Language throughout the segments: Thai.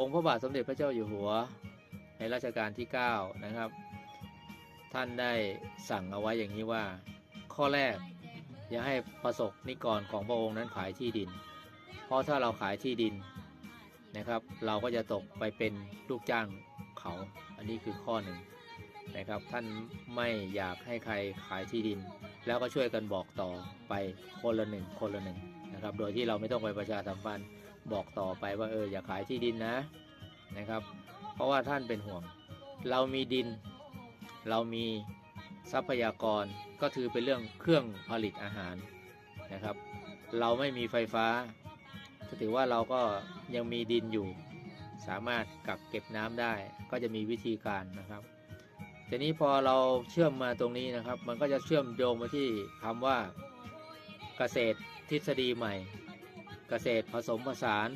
องค์พระบาทสมเด็จพระเจ้าอยู่หัว ในรัชกาลที่ 9 นะครับ ท่านได้สั่งเอาไว้อย่างนี้ว่า ข้อแรกอย่าให้ประสบนิกรของพระองค์นั้นขายที่ดิน เพราะถ้าเราขายที่ดินนะครับ เราก็จะตกไปเป็นลูกจ้างเขา อันนี้คือข้อหนึ่งนะครับ ท่านไม่อยากให้ใครขายที่ดิน แล้วก็ช่วยกันบอกต่อไปคนละหนึ่งคนละหนึ่งนะครับ โดยที่เราไม่ต้องไปประชาสัมพันธ์ บอกต่อไปว่าเอออย่าขายที่ดินนะนะครับ เพราะว่าท่านเป็นห่วง เรามีดิน เรามีทรัพยากรก็ถือเป็นเรื่องเครื่องผลิตอาหารนะครับ เราไม่มีไฟฟ้าก็ถือว่าเราก็ยังมีดินอยู่ สามารถกักเก็บน้ำได้ ก็จะมีวิธีการนะครับทีนี้พอเราเชื่อมมาตรงนี้นะครับ มันก็จะเชื่อมโยงมาที่คำว่าเกษตรทฤษฎีใหม่ เกษตรผสมผสาน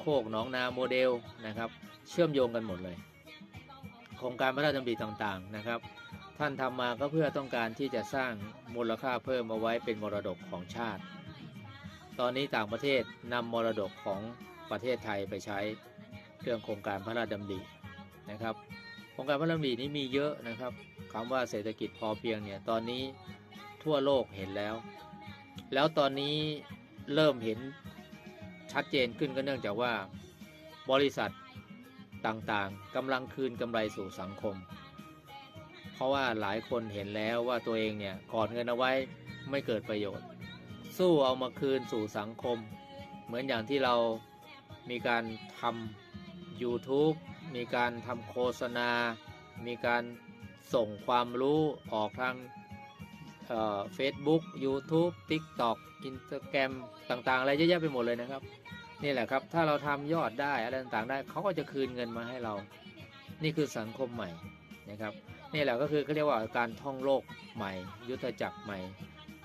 โคกหนองนาโมเดลนะครับ เชื่อมโยงกันหมดเลย โครงการพระราชดำริต่างๆนะครับ ท่านทำมาก็เพื่อต้องการที่จะสร้างมูลค่าเพิ่มเอาไว้เป็นมรดกของชาติ ตอนนี้ต่างประเทศนำมรดกของประเทศไทยไปใช้เรื่องโครงการพระราชดำรินะครับโครงการพระราชดำรินี้มีเยอะนะครับคำว่าเศรษฐกิจพอเพียงเนี่ยตอนนี้ทั่วโลกเห็นแล้ว แล้วตอนนี้เริ่มเห็น ชัดเจนขึ้นก็เนื่องจากว่า บริษัทต่างๆกำลังคืนกำไรสู่สังคม เพราะว่าหลายคนเห็นแล้วว่าตัวเองเนี่ยกอดเงินเอาไว้ไม่เกิดประโยชน์ สู้เอามาคืนสู่สังคม เหมือนอย่างที่เรามีการทำ YouTube มีการทำโฆษณา มีการส่งความรู้ออกทาง เฟซบุ๊ก YouTube TikTok Instagram ต่างๆ อะไรเยอะแยะไปหมดเลยนะครับ นี่แหละครับ ถ้าเราทำยอดได้อะไรต่างๆได้เขาก็จะคืนเงินมาให้เรา นี่คือสังคมใหม่นะครับนี่แหละก็คือเขาเรียกว่าการท่องโลกใหม่ ยุทธจักรใหม่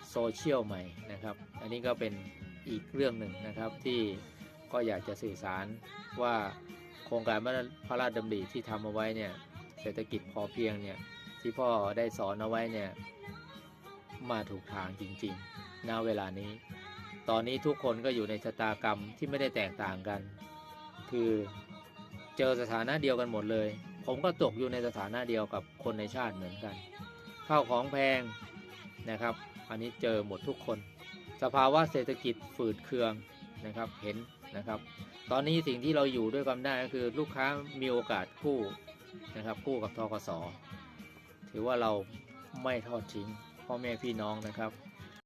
โซเชียลใหม่นะครับ อันนี้ก็เป็นอีกเรื่องหนึ่งนะครับที่ก็อยากจะสื่อสารว่าโครงการพระราชดำริที่ทำเอาไว้เนี่ยเศรษฐกิจพอเพียงเนี่ยที่พ่อได้สอนเอาไว้เนี่ย มาถูกทางจริงๆณเวลานี้ ตอนนี้ทุกคนก็อยู่ในชะตากรรมที่ไม่ได้แตกต่างกัน คือเจอสถานะเดียวกันหมดเลย ผมก็ตกอยู่ในสถานะเดียวกับคนในชาติเหมือนกัน ข้าวของแพงนะครับ อันนี้เจอหมดทุกคน สภาวะเศรษฐกิจฝืดเคืองนะครับเห็นนะครับ ตอนนี้สิ่งที่เราอยู่ด้วยกันได้ก็คือลูกค้ามีโอกาสคู่นะครับคู่กับทกสถือว่าเราไม่ทอดทิ้ง พ่อแม่พี่น้องนะครับ